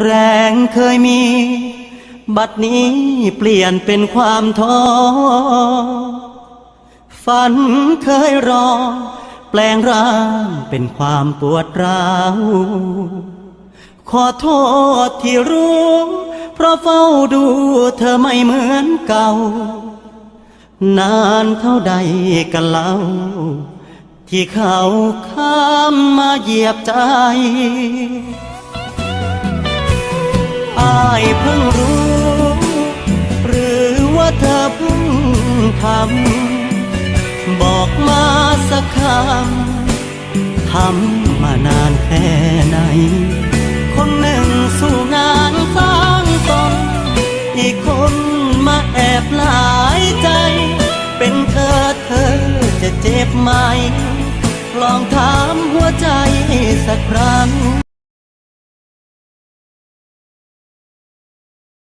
แรงเคยมี บัดนี้เปลี่ยนเป็นความท้อ ฝันเคยรอ แปลงร่างเป็นความปวดร้าว ขอโทษที่รู้ เพราะเฝ้าดูเธอไม่เหมือนเก่า นานเท่าใดกันเล่า ที่เขาข้ามมาเหยียบใจ เพิ่งรู้ หรือว่าเธอเพิ่งทำบอกมาสักคำทำมานานแค่ไหน คนหนึ่งสู้งานสร้างตนอีกคนมาแอบหลายใจ เป็นเธอเธอจะเจ็บไหม ลองถามหัวใจ